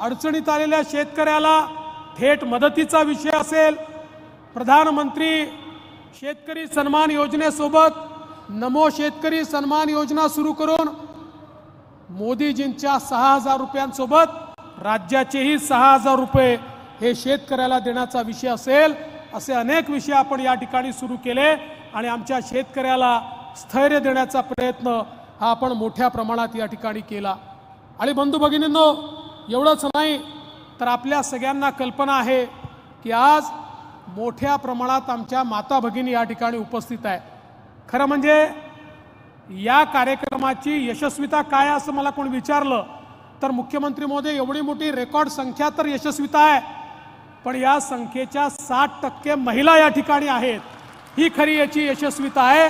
अडचणीत आलेल्या शेतकऱ्याला थेट मदतीचा विषय असेल. प्रधानमंत्री शेतकरी सन्मान योजनेसोबत नमो शेतकरी सन्मान योजना सुरू करून मोदीजींच्या सहा हजार रुपयांसोबत राज्याचेही सहा हजार रुपये हे शेतकऱ्याला देण्याचा विषय असेल असे अनेक विषय आपण या ठिकाणी सुरू केले आणि आमच्या शेतकऱ्याला स्थैर्य देण्याचा प्रयत्न हा आपण मोठ्या प्रमाणात या ठिकाणी केला. आणि बंधू भगिनींनो एवढंच नाही तर आपल्या सगळ्यांना कल्पना आहे की आज मोठ्या प्रमाणात आमच्या माता भगिनी या ठिकाणी उपस्थित आहे. खरं म्हणजे या कार्यक्रमाची यशस्विता काय असं मला कोण विचारलं तर मुख्यमंत्री मोदी एवढी मोठी रेकॉर्ड संख्या तर यशस्विता आहे पण या संख्येच्या साठ टक्के महिला या ठिकाणी आहेत. ही खरी याची यशस्विता आहे.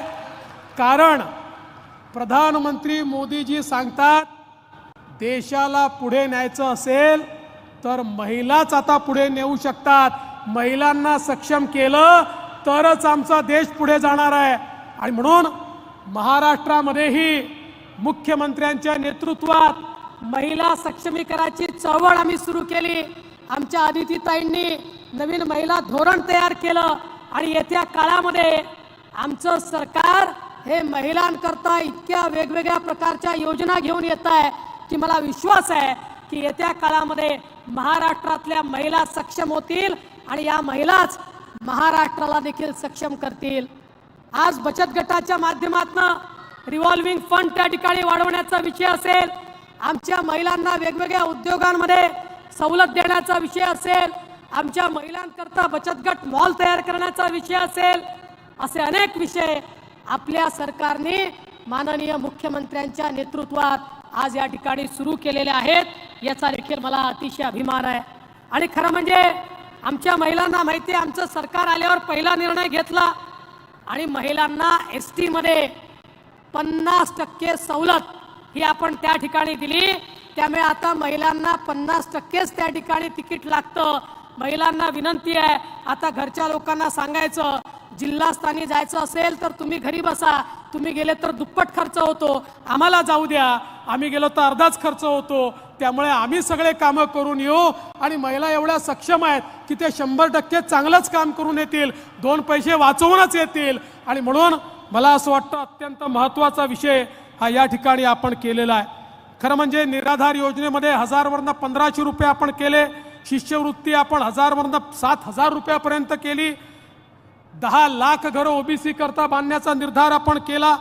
कारण प्रधानमंत्री मोदीजी सांगतात देशाला पुढे न्यायचं असेल तर महिलाच आता पुढे नेऊ शकतात. महिलांना सक्षम केलं तरच आमचा देश पुढे जाणार आहे. आणि म्हणून महाराष्ट्रामध्येही मुख्यमंत्र्यांच्या नेतृत्वात महिला सक्षमीकरणाची चळवळ आम्ही सुरू केली. आमच्या अदितीताईंनी नवीन महिला धोरण तयार केलं. आणि येत्या काळामध्ये आमचं सरकार हे महिलांकरता इतक्या वेगवेगळ्या प्रकारच्या योजना घेऊन येत आहे. की मला विश्वास आहे की येत्या काळामध्ये महाराष्ट्रातल्या महिला सक्षम होतील आणि या महिलाच महाराष्ट्राला देखील सक्षम करतील. आज बचत गटाच्या माध्यमातून रिव्हॉल्विंग फंड त्या ठिकाणी वाढवण्याचा विषय असेल आमच्या महिलांना वेगवेगळ्या उद्योगांमध्ये सवलत देण्याचा विषय असेल आमच्या महिलांकरता बचत गट मॉल तयार करण्याचा विषय असेल असे अनेक विषय आपल्या सरकारने माननीय मुख्यमंत्र्यांच्या नेतृत्वात आज या ठिकाणी सुरू केलेले आहेत याचा देखील मला अतिशय अभिमान आहे. आणि खरं म्हणजे आमच्या महिलांना माहिती आहे आमचं सरकार आल्यावर पहिला निर्णय घेतला आणि महिलांना एस टीमध्ये पन्नास टक्के सवलत ही आपण त्या ठिकाणी दिली. त्यामुळे आता महिलांना पन्नास टक्केच त्या ठिकाणी तिकीट लागतं. महिलांना विनंती आहे आता घरच्या लोकांना सांगायचं जिल्हास्थानी जायचं असेल तर तुम्ही घरी बसा तुम्ही गेले तर दुप्पट खर्च होतो आम्हाला जाऊ द्या आम्ही गेलो तर अर्धाच खर्च होतो त्यामुळे आम्ही सगळे कामं करून येऊ आणि महिला एवढ्या सक्षम आहेत की ते शंभर टक्के चांगलंच काम करून येतील दोन पैसे वाचवूनच येतील आणि म्हणून मला असं वाटतं अत्यंत महत्त्वाचा विषय हा या ठिकाणी आपण केलेला आहे. खरं म्हणजे निराधार योजनेमध्ये हजारवरनं पंधराशे रुपये आपण केले शिष्यवृत्ती आपण हजारवरनं सात हजार रुपयापर्यंत केली. दहा लाख घरं ओबीसी करता बांधण्याचा निर्धार आपण केला.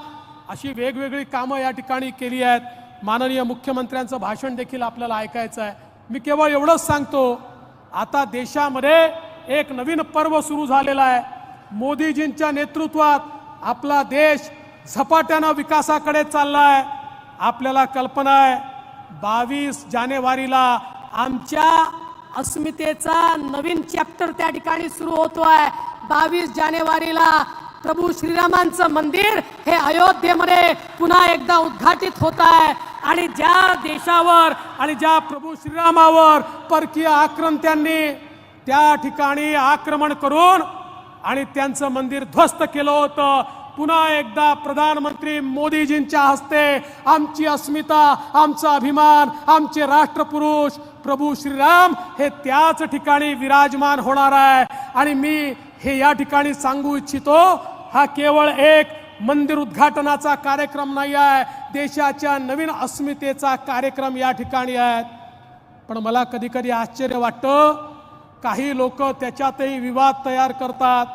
अशी वेगवेगळी कामं या ठिकाणी केली आहेत. माननीय मुख्यमंत्र्यांचं भाषण देखील आपल्याला ऐकायचं आहे. मी केवळ एवढंच सांगतो आता देशामध्ये एक नवीन पर्व सुरू झालेला आहे. मोदीजींच्या नेतृत्वात आपला देश झपाट्यानं विकासाकडे चालला आहे. आपल्याला कल्पना आहे बावीस जानेवारीला आमच्या अस्मितेचा नवीन चॅप्टर त्या ठिकाणी सुरू होतोय. बावीस जानेवारीला प्रभू श्रीरामांचं मंदिर हे अयोध्येमध्ये पुन्हा एकदा उद्घाटित होत आहे आणि ज्या देशावर आणि ज्या प्रभू श्रीरामावर परकीय आक्रमत्यांनी त्या ठिकाणी आक्रमण करून आणि त्यांचं मंदिर ध्वस्त केलं होतं. पुन्हा एकदा प्रधानमंत्री मोदीजींच्या हस्ते आमची अस्मिता आमचा अभिमान आमचे राष्ट्रपुरुष प्रभू श्रीराम हे त्याच ठिकाणी विराजमान होणार आहे. आणि मी हे या ठिकाणी सांगू इच्छितो हा केवळ एक मंदिर उद्घाटनाचा कार्यक्रम नाही आहे. देशाच्या नवीन अस्मितेचा कार्यक्रम या ठिकाणी आहे. पण मला कधी कधी आश्चर्य वाटतं काही लोक त्याच्यातही विवाद तयार करतात.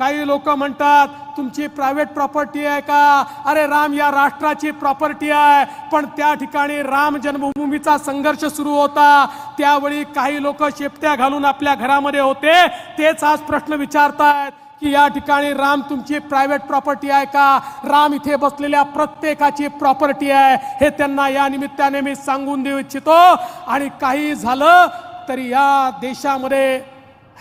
काही लोक म्हणतात तुमची प्रायव्हेट प्रॉपर्टी आहे का? अरे राम या राष्ट्राची प्रॉपर्टी आहे. पण त्या ठिकाणी राम जन्मभूमीचा संघर्ष सुरू होता. त्यावेळी काही लोक शेपट्या घालून आपल्या घरामध्ये होते. तेच आज प्रश्न विचारतायत की या ठिकाणी राम तुमची प्रायव्हेट प्रॉपर्टी आहे का? राम इथे बसलेल्या प्रत्येकाची प्रॉपर्टी आहे. हे त्यांना या निमित्ताने मी सांगून देऊ इच्छितो. आणि काही झालं तरी या देशामध्ये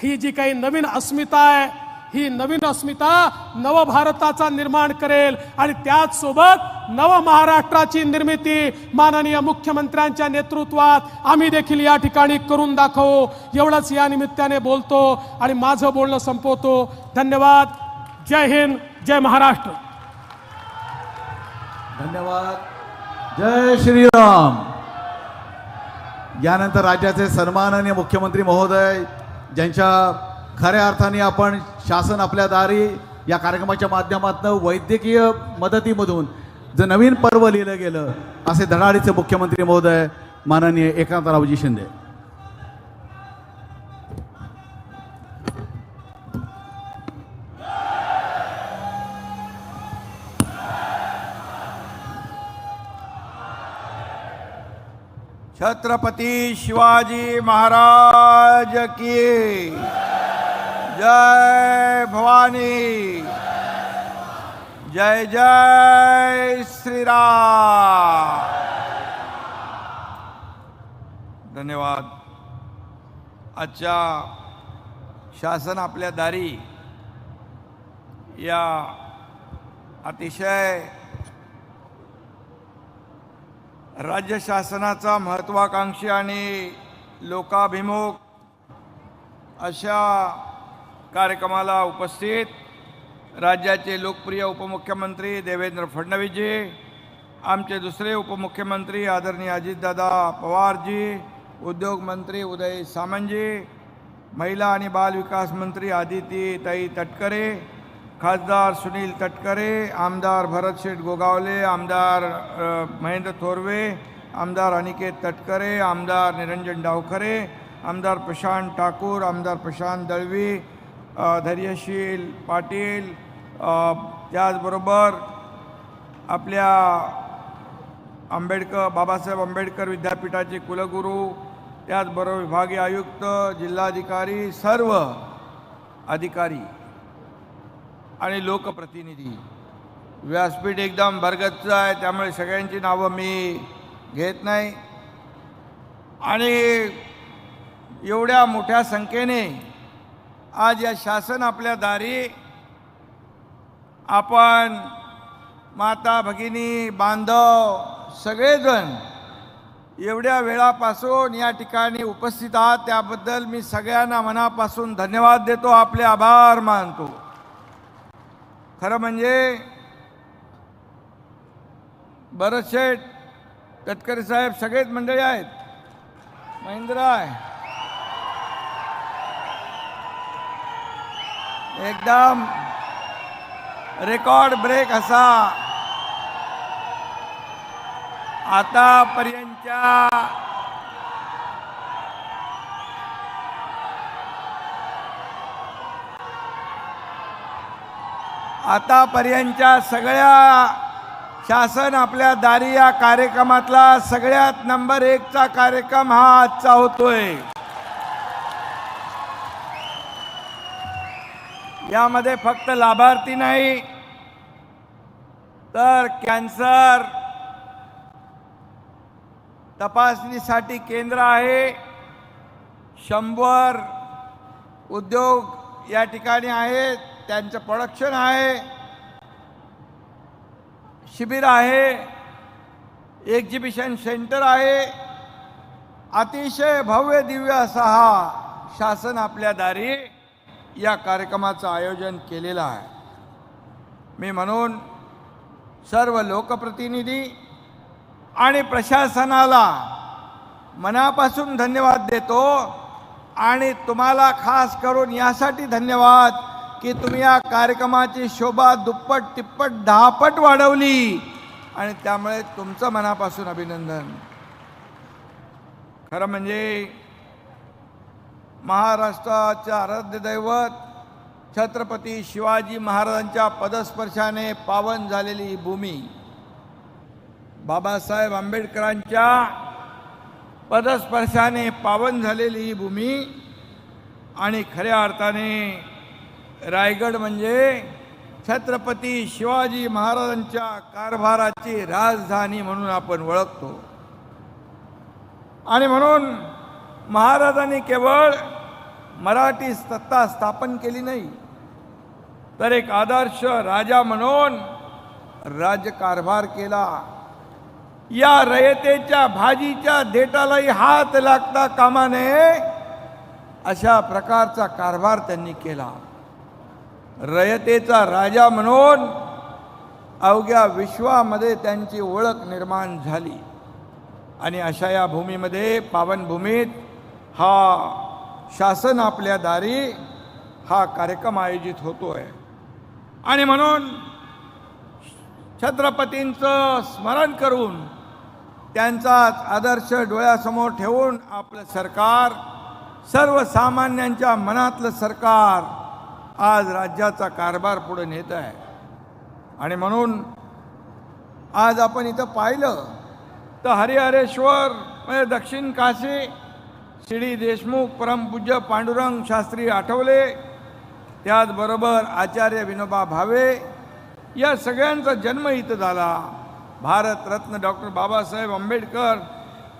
ही जी काही नवीन अस्मिता आहे ही नवीन अस्मिता नवभारताचा निर्माण करेल. आणि त्याच सोबत नव महाराष्ट्राची निर्मिती माननीय मुख्यमंत्र्यांच्या नेतृत्वात आम्ही देखील या ठिकाणी करून दाखवू. एवढंच या निमित्ताने बोलतो आणि माझं बोलणं संपवतो. धन्यवाद. जय हिंद जय महाराष्ट्र. धन्यवाद. जय श्रीराम. यानंतर राज्याचे सन्माननीय मुख्यमंत्री महोदय ज्यांच्या खऱ्या अर्थाने आपण शासन आपल्या दारी या कार्यक्रमाच्या माध्यमातून वैद्यकीय मदतीमधून जर नवीन पर्व लिहिलं गेलं असे धडाडीचे मुख्यमंत्री महोदय माननीय एकनाथरावजी शिंदे. छत्रपती शिवाजी महाराज की जय भवानी। जय जय श्रीराम। धन्यवाद। आजच्या शासन आपल्या दारी या अतिशय राज्य शासनाचा महत्त्वाकांक्षी आणि लोकाभिमुख अशा कार्यक्रमाला उपस्थित राज्याचे लोकप्रिय उपमुख्यमंत्री देवेंद्र फडणवीसजी आमचे दुसरे उपमुख्यमंत्री आदरणीय अजितदादा पवारजी उद्योगमंत्री उदय सामंतजी महिला आणि बालविकास मंत्री आदिती ताई तटकरे खासदार सुनील तटकरे आमदार भरतशेठ गोगावले आमदार महेंद्र थोरवे आमदार अनिकेत तटकरे आमदार निरंजन डावखरे आमदार प्रशांत ठाकूर आमदार प्रशांत दळवी धैर्यशील पाटील त्याचबरोबर आपल्या आंबेडकर बाबासाहेब आंबेडकर विद्यापीठाचे कुलगुरू त्याचबरोबर विभागीय आयुक्त जिल्हाधिकारी सर्व अधिकारी आणि लोकप्रतिनिधी. व्यासपीठ एकदम भरगतचं आहे त्यामुळे सगळ्यांची नावं मी घेत नाही. आणि एवढ्या मोठ्या संख्येने आज या शासन आपल्या दारी आपण माता भगिनी बांधव सगळेजण एवढ्या वेळापासून या ठिकाणी उपस्थित आहात. त्याबद्दल मी सगळ्यांना मनापासून धन्यवाद देतो. आपले आभार मानतो. खरं म्हणजे भरत शेठ तटकरे साहेब सगळेच मंडळी आहेत. महेंद्र आहे. एकदम रेकॉर्ड ब्रेक असा. आतापर्यंतच्या आतापर्यंतच्या सगळ्या शासन आपल्या दारी या कार्यक्रमातला सगळ्यात नंबर एकचा कार्यक्रम हा आजचा होतोय. यामध्ये फक्त लाभार्थी नाही तर कॅन्सर. तपासणीसाठी केंद्र आहे. शंभर उद्योग या ठिकाणी आहेत. त्यांचं प्रोडक्शन आहे. शिबिर आहे. एक्झिबिशन सेंटर आहे. अतिशय भव्य दिव्य असा हा शासन आपल्या दारी या कार्यक्रमाचं आयोजन केलेलं आहे. मी म्हणून सर्व लोकप्रतिनिधी आणि प्रशासनाला मनापासून धन्यवाद देतो आणि तुम्हाला खास करून यासाठी धन्यवाद की तुम्ही या कार्यक्रमाची शोभा दुप्पट तिप्पट दहापट वाढवली आणि त्यामुळे तुमचं मनापासून अभिनंदन. खरं म्हणजे महाराष्ट्राचे आराध्य दैवत छत्रपती शिवाजी महाराजांच्या पदस्पर्शाने पावन झालेली ही भूमी. बाबासाहेब आंबेडकरांच्या पदस्पर्शाने पावन झालेली ही भूमी आणि खऱ्या अर्थाने रायगड म्हणजे छत्रपती शिवाजी महाराजांच्या कारभाराची राजधानी म्हणून आपण ओळखतो. आणि म्हणून महाराजांनी केवळ मराठी सत्ता स्थापन केली नाही तर एक आदर्श राजा म्हणून राज्यकारभार केला. या रयतेच्या भाजीच्या देटालाही हात लागता कामा नये अशा प्रकारचा कारभार त्यांनी केला. रयतेचा राजा म्हणून अवघ्या विश्वामध्ये त्यांची ओळख निर्माण झाली. आणि अशा या भूमीमध्ये पावनभूमीत हा शासन आपल्या दारी हा कार्यक्रम आयोजित होतो आहे आणि म्हणून छत्रपतींचं स्मरण करून त्यांचाच आदर्श डोळ्यासमोर ठेवून आपलं सरकार सर्वसामान्यांच्या मनातलं सरकार आज राज्याचा कारभार पुढे नेत आहे. आणि म्हणून आज आपण इथं पाहिलं तर हरिहरेश्वर म्हणजे दक्षिण काशी श्री देशमुख परमपूज्य पांडुरंग शास्त्री आठवले त्याचबरोबर आचार्य विनोबा भावे या सगळ्यांचा जन्म इथं झाला. भारतरत्न डॉक्टर बाबासाहेब आंबेडकर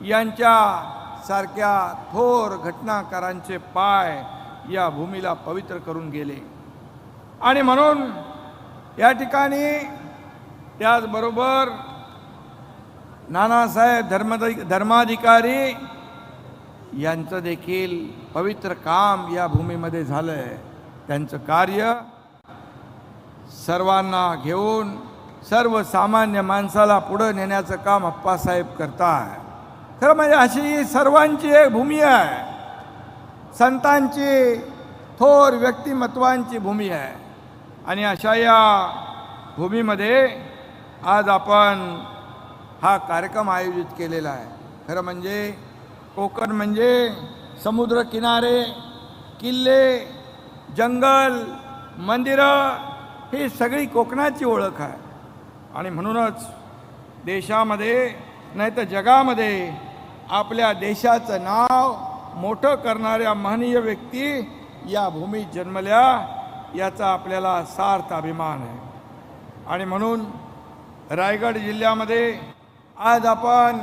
यांच्या सारख्या थोर घटनाकारांचे पाय या भूमीला पवित्र करून गेले. आणि म्हणून या ठिकाणी त्याचबरोबर नानासाहेब धर्मद धर्माधिकारी यांचं देखील पवित्र काम या भूमीमध्ये झालं आहे त्यांचं कार्य सर्वांना घेऊन सर्वसामान्य माणसाला पुढं नेण्याचं काम अप्पासाहेब करताय. खरं म्हणजे अशी सर्वांची एक भूमी आहे. संतांची थोर व्यक्तिमत्वांची भूमी आहे. आणि अशा या भूमीमध्ये आज आपण हा कार्यक्रम आयोजित केलेला आहे. खरं म्हणजे कोकण म्हणजे समुद्र किनारे किल्ले जंगल मंदिरं ही सगळी कोकणाची ओळख आहे. आणि म्हणूनच देशामध्ये नाही तर जगामध्ये आपल्या देशाचं नाव मोठं करणाऱ्या महनीय व्यक्ती या भूमीत जन्मल्या याचा आपल्याला सार्थ अभिमान आहे. आणि म्हणून रायगड जिल्ह्यामध्ये आज आपण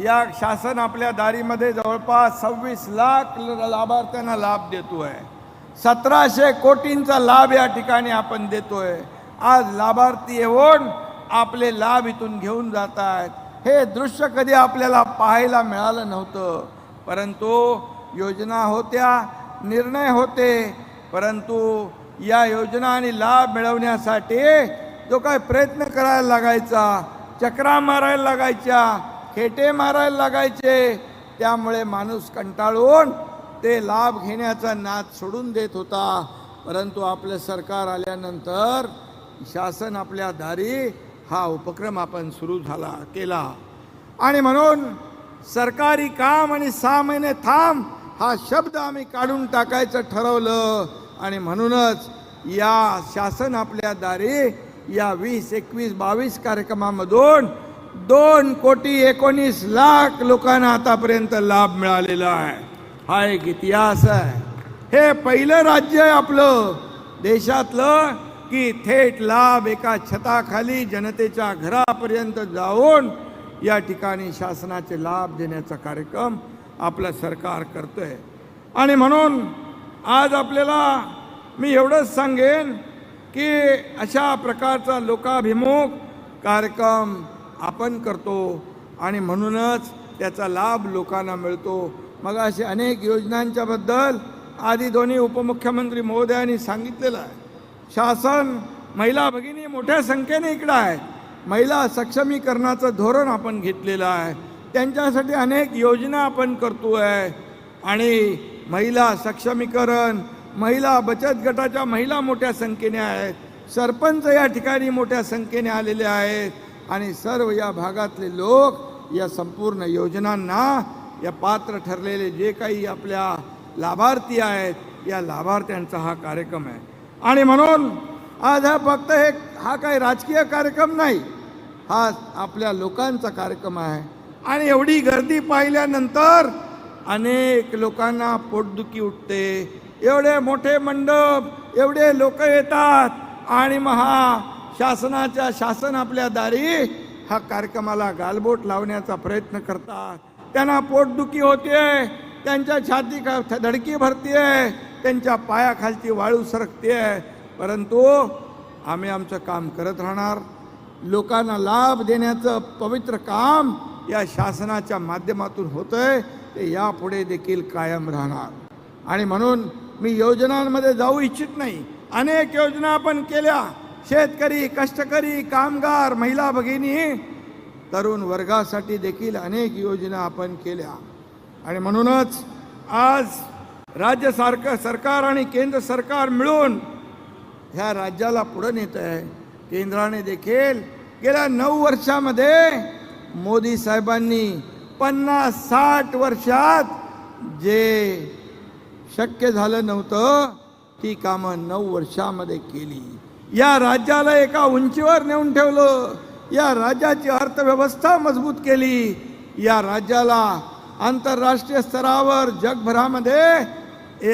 या शासन आपल्या दारीमध्ये जवळपास सव्वीस लाख लाभार्थ्यांना लाभ देतो आहे सतराशे कोटींचा लाभ या ठिकाणी आपण देतोय. आज लाभार्थी येऊन आपले लाभ इथून घेऊन जात आहेत हे दृश्य कधी आपल्याला पाहायला मिळालं नव्हतं. परंतु योजना होत्या निर्णय होते. परंतु या योजना आणि लाभ मिळवण्यासाठी जो काय प्रयत्न करायला लागायचा चक्रा मारायला लागायच्या खेटे मारायला लागायचे. त्यामुळे माणूस कंटाळून ते लाभ घेण्याचा नाद सोडून देत होता. परंतु आपलं सरकार आल्यानंतर शासन आपल्या दारी हा उपक्रम आपण सुरू झाला केला. आणि म्हणून सरकारी काम आणि सहा महिने थांब हा शब्द आम्ही काढून टाकायचं ठरवलं. आणि म्हणूनच या शासन आपल्या दारी या वीस एकवीस बावीस कार्यक्रमामधून दोन कोटी एकोणीस लाख लोकांना आतापर्यंत लाभ मिळालेला आहे. हा एक इतिहास आहे. हे पहिलं राज्य आहे आपलं. देशातलं की थेट लाभ एका छताखाली जनतेच्या घरापर्यंत जाऊन या ठिकाणी शासनाचे लाभ देण्याचा कार्यक्रम आपलं सरकार करतोय. आणि म्हणून आज आपल्याला मी एवढंच सांगेन की अशा प्रकारचा लोकाभिमुख कार्यक्रम आपण करतो आणि म्हणूनच त्याचा लाभ लोकांना मिळतो. मग असे अनेक योजनांच्याबद्दल आधी दोन्ही उपमुख्यमंत्री महोदयांनी सांगितलेलं आहे. शासन महिला भगिनी मोठ्या संख्येने इकडं आहे. महिला सक्षमीकरणाचं धोरण आपण घेतलेलं आहे. त्यांच्यासाठी अनेक योजना आपण करतो आहे आणि महिला सक्षमीकरण महिला बचत गटाच्या महिला मोठ्या संख्येने आहेत. सरपंच या ठिकाणी मोठ्या संख्येने आलेले आहेत. आणि सर्व या भागातले लोक या संपूर्ण योजनांना या पात्र ठरलेले जे काही आपल्या लाभार्थी आहेत या लाभार्थ्यांचा हा कार्यक्रम आहे. आणि म्हणून आज हा फक्त हे हा काही राजकीय कार्यक्रम नाही हा आपल्या लोकांचा कार्यक्रम आहे. आणि एवढी गर्दी पाहिल्यानंतर अनेक लोकांना पोटदुखी उठते. एवढे मोठे मंडप एवढे लोक येतात आणि महा शासनाच्या शासन आपल्या दारी हा कार्यक्रमाला गालबोट लावण्याचा प्रयत्न करतात. त्यांना पोटदुखी होते त्यांच्या छाती का धडकी भरतीये त्यांच्या पायाखालची वाळू सरकते परंतु आम्ही आमचं काम करत राहणार. लोकांना लाभ देण्याचं पवित्र काम या शासनाच्या माध्यमातून होतंय ते यापुढे देखील कायम राहणार. आणि म्हणून मी योजनांमध्ये जाऊ इच्छित नाही. अनेक योजना आपण केल्या. शेतकरी कष्टकरी कामगार महिला भगिनी तरुण वर्गासाठी देखील अनेक योजना आपण केल्या. आणि म्हणूनच आज राज्य सारखं सरकार आणि केंद्र सरकार मिळून ह्या राज्याला पुढं नेत आहे. केंद्राने देखील गेल्या नऊ वर्षामध्ये मोदी साहेबांनी पन्नास साठ वर्षात जे शक्य झालं नव्हतं ती कामं नऊ वर्षामध्ये केली. या राज्याला एका उंचीवर नेऊन ठेवलं. या राज्याची अर्थव्यवस्था मजबूत केली. या राज्याला आंतरराष्ट्रीय स्तरावर जगभरामध्ये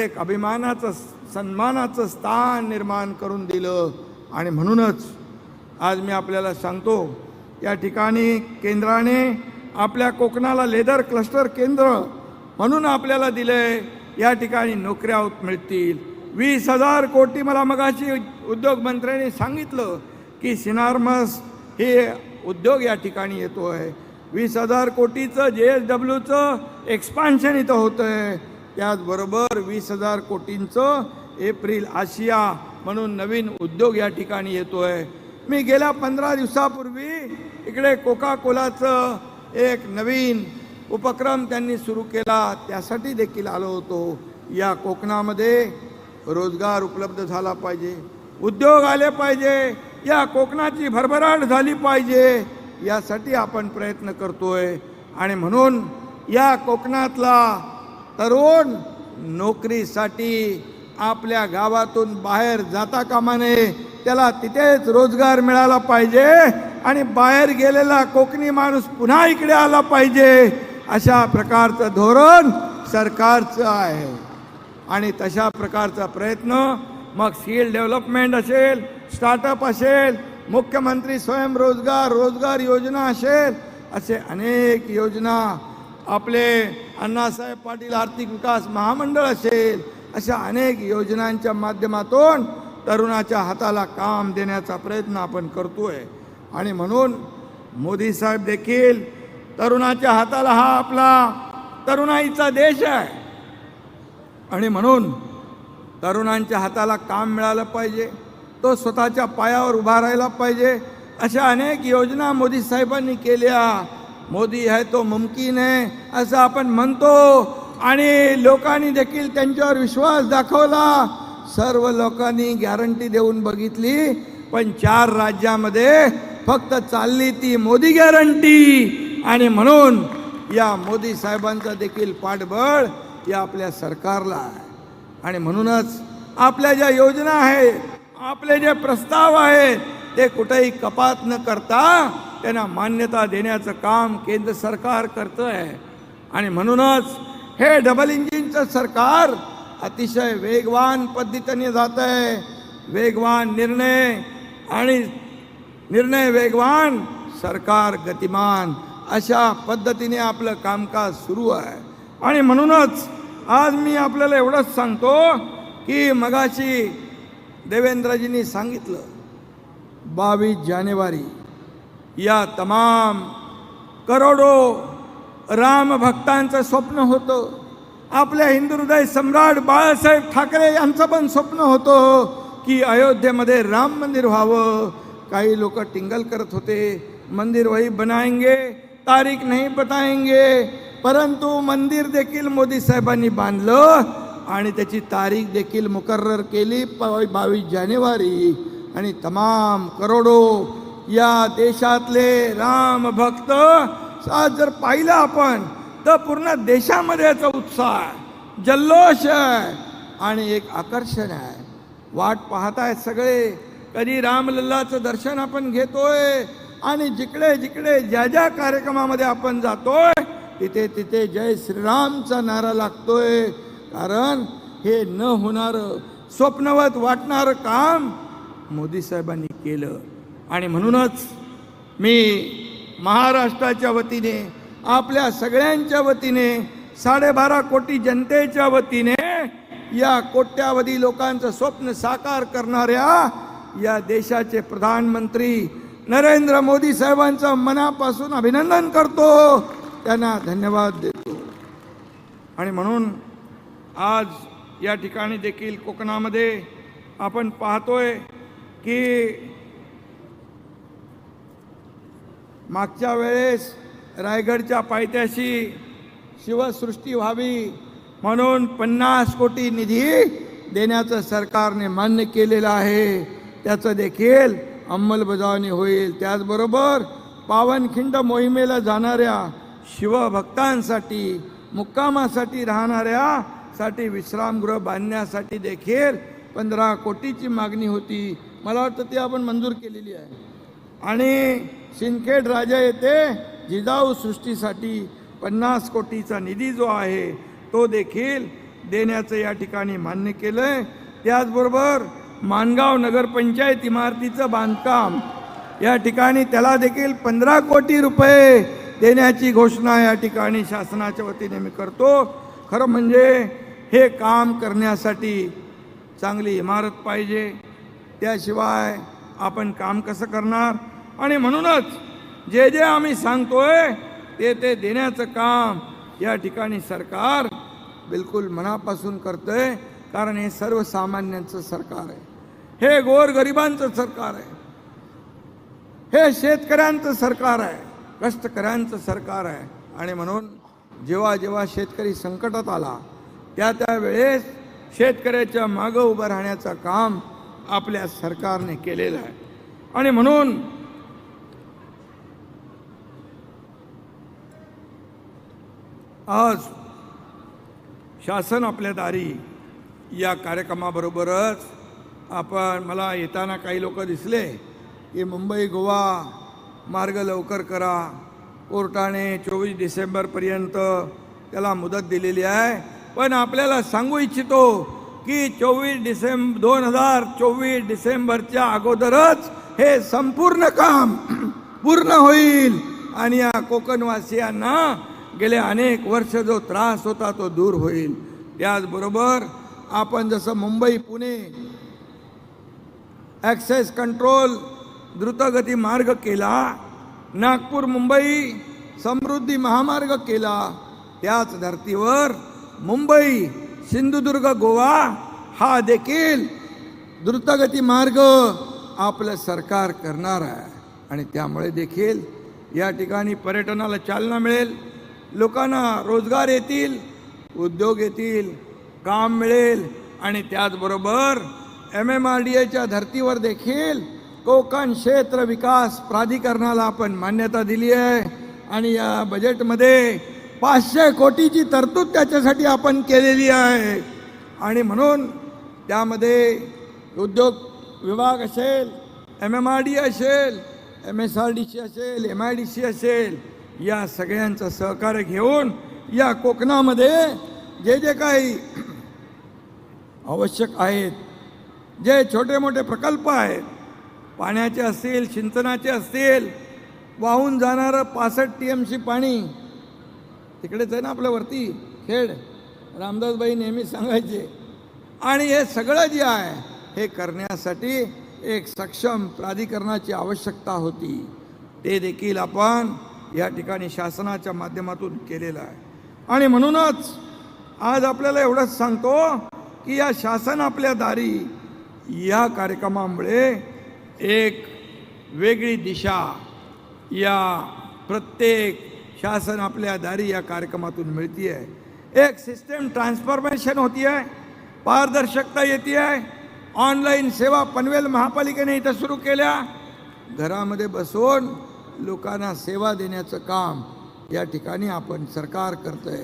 एक अभिमानाचं सन्मानाचं स्थान निर्माण करून दिलं. आणि म्हणूनच आज मी आपल्याला सांगतो या ठिकाणी केंद्राने आपल्या कोकणाला लेदर क्लस्टर केंद्र म्हणून आपल्याला दिले या ठिकाणी नोकऱ्या मिळतील. वीस हजार कोटी मला मगाशी उद्योग मंत्र्यांनी सांगितलं की सिनार्मस हे उद्योग या ठिकाणी येतो आहे. वीस हजार कोटीचं जे एस डब्ल्यूचं एक्सपान्शन इथं होतं आहे. त्याचबरोबर वीस हजार कोटींचं एप्रिल आशिया म्हणून नवीन उद्योग या ठिकाणी येतो आहे. मी गेल्या पंधरा दिवसापूर्वी इकडे कोका कोलाचं एक नवीन उपक्रम त्यांनी सुरू केला त्यासाठी देखील आलो होतो. या कोकणामध्ये रोजगार उपलब्ध झाला पाहिजे उद्योग आले पाहिजे या कोकणाची भरभराट झाली पाहिजे यासाठी आपण प्रयत्न करतोय. आणि म्हणून या कोकणातला तरुण नोकरीसाठी आपल्या गावातून बाहेर जाता कामा नये त्याला तिथेच रोजगार मिळाला पाहिजे आणि बाहेर गेलेला कोकणी माणूस पुन्हा इकडे आला पाहिजे अशा प्रकारचं धोरण सरकारचं आहे. आणि तशा प्रकारचा प्रयत्न मग स्किल डेव्हलपमेंट असेल स्टार्टअप असेल मुख्यमंत्री स्वयंरोजगार रोजगार योजना असेल असे अनेक योजना आपले अण्णासाहेब पाटील आर्थिक विकास महामंडळ असेल अशा अनेक योजनांच्या माध्यमातून तरुणाच्या हाताला काम देण्याचा प्रयत्न आपण करतोय. आणि म्हणून मोदी साहेब देखील तरुणाच्या हाताला हा आपला तरुणाईचा देश आहे. आणि म्हणून तरुणांच्या हाताला काम मिळालं पाहिजे तो स्वतःच्या पायावर उभा राहायला पाहिजे अशा अनेक योजना मोदी साहेबांनी केल्या. मोदी आहे तो मुमकिन आहे असं आपण म्हणतो. आणि लोकांनी देखील त्यांच्यावर विश्वास दाखवला. सर्व लोकांनी गॅरंटी देऊन बघितली पण चार राज्यामध्ये फक्त चालली ती मोदी गॅरंटी आणि म्हणून या मोदी साहेबांचा देखील पाठबळ या आपल्या सरकारला आहे. आणि म्हणूनच आपल्या ज्या योजना आहेत आपले जे प्रस्ताव आहेत ते कुठेही कपात न करता त्यांना मान्यता देण्याचं काम केंद्र सरकार करतं आहे आणि म्हणूनच हे डबल इंजिनचं सरकार अतिशय वेगवान पद्धतीने जात आहे वेगवान निर्णय आणि निर्णय वेगवान सरकार गतिमान अशा पद्धतीने आपलं कामकाज सुरू आहे. आणि म्हणूनच आज मी आपल्याला एवढंच सांगतो की मगाशी देवेंद्रजींनी सांगितलं बावीस जानेवारी या तमाम करोडो रामभक्तांचं स्वप्न होतं. आपल्या हिंदू हृदय सम्राट बाळासाहेब ठाकरे यांचं पण स्वप्न होतं की अयोध्येमध्ये राम मंदिर व्हावं. काही लोक टिंगल करत होते मंदिर वही बनाएंगे तारीख नाही बताएंगे. परंतु मंदिर देखील मोदी साहेबांनी बांधलं आणि त्याची तारीख देखील मुकर्रर केली बावीस जानेवारी. आणि तमाम करोडो या देशातले राम भक्त आज जर पाहिलं आपण तर पूर्ण देशामध्ये याचा उत्साह जल्लोष आहे. आणि एक आकर्षण आहे. वाट पाहतायत सगळे. कधी रामलल्लाचं दर्शन आपण घेतोय आणि जिकडे जिकडे ज्या ज्या कार्यक्रमामध्ये आपण जातोय तिथे तिथे जय श्रीरामचा नारा लागतोय. कारण हे न होणारं स्वप्नवत वाटणारं काम मोदी साहेबांनी केलं. आणि म्हणूनच मी महाराष्ट्राच्या वतीने आपल्या सगळ्यांच्या वतीने साडेबारा कोटी जनतेच्या वतीने या कोट्यावधी लोकांचं स्वप्न साकार करणाऱ्या या देशाचे प्रधानमंत्री नरेंद्र मोदी साहेबांचं मनापासून अभिनंदन करतो. त्यांना धन्यवाद देतो. आणि म्हणून आज या ठिकाणी देखील कोकणामध्ये आपण पाहतोय की मागच्या वेळेस रायगडच्या पायथ्याशी शिवसृष्टी व्हावी म्हणून पन्नास कोटी निधी देण्याचं सरकारने मान्य केलेलं आहे. त्याचं देखील अंमलबजावणी होईल. त्याचबरोबर पावनखिंड मोहिमेला जाणाऱ्या शिवभक्तांसाठी मुक्कामासाठी राहणाऱ्या साठी विश्रामगृह बांधण्यासाठी देखील पंधरा कोटीची मागणी होती. मला वाटतं ती आपण मंजूर केलेली आहे. आणि सिंदखेड राजा येथे जिजाऊ सृष्टीसाठी पन्नास कोटीचा निधी जो आहे तो देखील देण्याचं या ठिकाणी मान्य केलं आहे त्याचबरोबर मानगाव नगरपंचायत इमारतीचं बांधकाम या ठिकाणी त्याला देखील पंधरा कोटी रुपये देण्याची घोषणा या ठिकाणी शासनाच्या वतीने मी करतो. खरं म्हणजे हे काम करण्यासाठी चांगली इमारत पाहिजे. त्याशिवाय आपण काम कसं करणार? आणि म्हणूनच जे जे आम्ही सांगतोय ते ते देण्याचं काम या ठिकाणी सरकार बिलकुल मनापासून करतंय कारण हे सर्वसामान्यांचं सरकार आहे. हे गोरगरिबांचं सरकार आहे. हे शेतकऱ्यांचं सरकार आहे. कष्टकऱ्यांचं सरकार आहे. आणि म्हणून जेव्हा जेव्हा शेतकरी संकटात आला त्या त्या वेळेस शेतकऱ्याच्या मागं उभं राहण्याचं काम आपल्या सरकारने केलेलं आहे. आणि म्हणून आज शासन आपल्या दारी या कार्यक्रमाबरोबरच आपण मला येताना काही लोक दिसले की मुंबई गोवा मार्ग लवकर करा. कोर्टाने चोवीस डिसेंबरपर्यंत त्याला मुदत दिलेली आहे. पण आपल्याला सांगू इच्छितो की चोवीस डिसेंबर दोन हजार चोवीस डिसेंबरच्या अगोदरच हे संपूर्ण काम पूर्ण होईल. आणि या कोकणवासियांना गेले अनेक वर्ष जो त्रास होता तो दूर होईल. त्याचबरोबर आपण जसं मुंबई पुणे ॲक्सेस कंट्रोल द्रुतगती मार्ग केला नागपूर मुंबई समृद्धी महामार्ग केला त्याच धर्तीवर मुंबई सिंधुदुर्ग गोवा हा देखील द्रुतगती मार्ग आपलं सरकार करणार आहे. आणि त्यामुळे देखील या ठिकाणी पर्यटनाला चालना मिळेल लोकांना रोजगार येतील उद्योग येतील काम मिळेल आणि त्याचबरोबर एम एम आर डी एच्या धर्तीवर देखील कोकण क्षेत्र विकास प्राधिकरणाला आपण मान्यता दिली आहे. आणि या बजेटमध्ये पाचशे कोटीची तरतूद त्याच्यासाठी आपण केलेली आहे. आणि म्हणून त्यामध्ये उद्योग विभाग असेल एम एम आर डी असेल M S R D C असेल एम आय डी सी असेल या सगळ्यांचं सहकार्य घेऊन या कोकणामध्ये जे जे काही आवश्यक आहेत जे छोटे मोठे प्रकल्प आहेत पाण्याचे असतील सिंचनाचे असतील वाहून जाणारं पासष्ट टी एम सी पाणी. तिकडेच आहे ना आपल्यावरती खेड. रामदासबाई नेहमी सांगायचे. आणि हे सगळं जे आहे हे करण्यासाठी एक सक्षम प्राधिकरणाची आवश्यकता होती. ते देखील आपण या ठिकाणी शासनाच्या माध्यमातून केलेलं आहे. आणि म्हणूनच आज आपल्याला एवढंच सांगतो की या शासन आपल्या दारी या कार्यक्रमामुळे एक वेगळी दिशा या प्रत्येक शासन आपल्या दारी या कार्यक्रमातून मिळती आहे एक सिस्टम ट्रान्सफॉर्मेशन होती आहे पारदर्शकता येते आहे ऑनलाईन सेवा पनवेल महापालिकेने इथं सुरू केल्या. घरामध्ये बसून लोकांना सेवा देण्याचं काम या ठिकाणी आपण सरकार करतंय.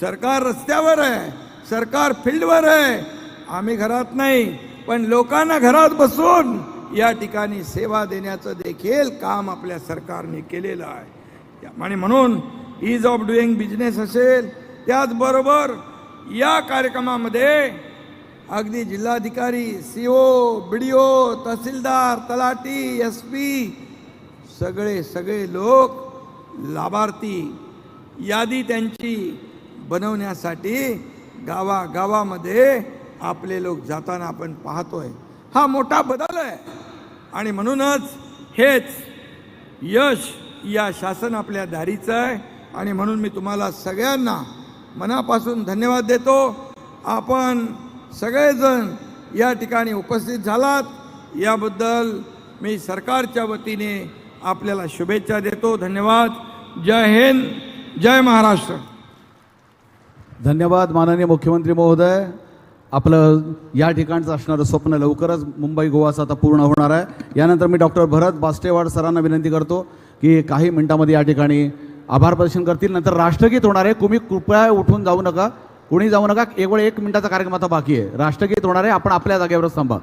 सरकार रस्त्यावर आहे सरकार फील्डवर आहे. आम्ही घरात नाही पण लोकांना घरात बसून या ठिकाणी सेवा देण्याचं देखील काम आपल्या सरकारने केलेलं आहे. आणि म्हणून ईज ऑफ डुईंग बिझनेस असेल त्याचबरोबर या कार्यक्रमामध्ये अगदी जिल्हाधिकारी C O B D O तहसीलदार तलाटी एस पी सगळे सगळे लोक लाभार्थी यादी त्यांची बनवण्यासाठी गावागावामध्ये आपले लोक जाताना आपण पाहतोय. हा मोठा बदल आहे. आणि म्हणूनच हेच यश या शासन आपल्या दारीचं आहे. आणि म्हणून मी तुम्हाला सगळ्यांना मनापासून धन्यवाद देतो. आपण सगळेजण या ठिकाणी उपस्थित झालात. याबद्दल मी सरकारच्या वतीने आपल्याला शुभेच्छा देतो. धन्यवाद. जय हिंद. जय महाराष्ट्र. धन्यवाद माननीय मुख्यमंत्री महोदय. आपलं या ठिकाणचं असणारं स्वप्न लवकरच मुंबई गोवाचं आता पूर्ण होणार आहे. यानंतर मी डॉक्टर भरत बास्टेवाड सरांना विनंती करतो की काही मिनिटामध्ये या ठिकाणी आभार प्रदर्शन करतील. नंतर राष्ट्रगीत होणार आहे. तुम्ही कृपया उठून जाऊ नका. कोणी जाऊ नका. केवळ एक मिनिटाचा कार्यक्रम आता बाकी आहे. राष्ट्रगीत होणार आहे. आपण आपल्या जागेवरच थांबा.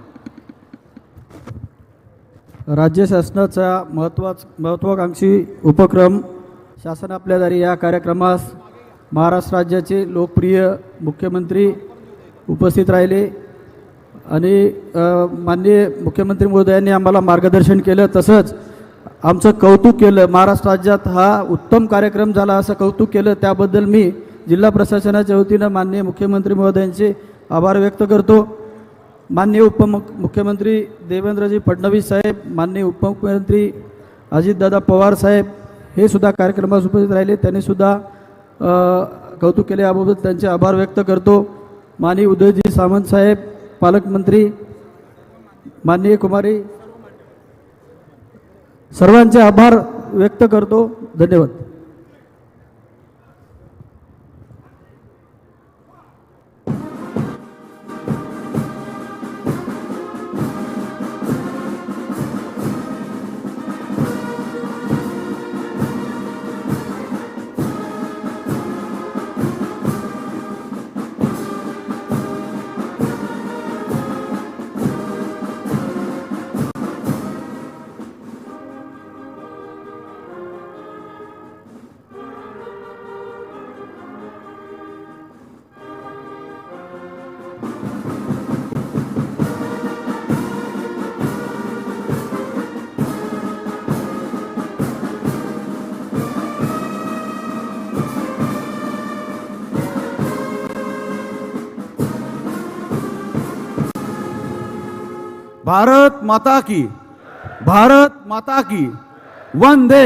राज्य शासनाचा महत्वाच महत्त्वाकांक्षी उपक्रम शासन आपल्या दारी या कार्यक्रमास महाराष्ट्र राज्याचे लोकप्रिय मुख्यमंत्री उपस्थित राहिले. आणि माननीय मुख्यमंत्री महोदयांनी आम्हाला मार्गदर्शन केलं. तसंच आमचं कौतुक केलं. महाराष्ट्र राज्यात हा उत्तम कार्यक्रम झाला असं कौतुक केलं. त्याबद्दल मी जिल्हा प्रशासनाच्या वतीनं माननीय मुख्यमंत्री महोदयांचे आभार व्यक्त करतो. माननीय उपमुख मुख्यमंत्री देवेंद्रजी फडणवीस साहेब माननीय उपमुख्यमंत्री अजितदादा पवार साहेब हे सुद्धा कार्यक्रमास उपस्थित राहिले. त्यांनीसुद्धा कौतुक केले याबद्दल त्यांचे आभार व्यक्त करतो. माननीय उदयजी सामंत साहेब पालकमंत्री माननीय कुमारी सर्वांचे आभार व्यक्त करतो. धन्यवाद. भारत माता की भारत माता की वंदे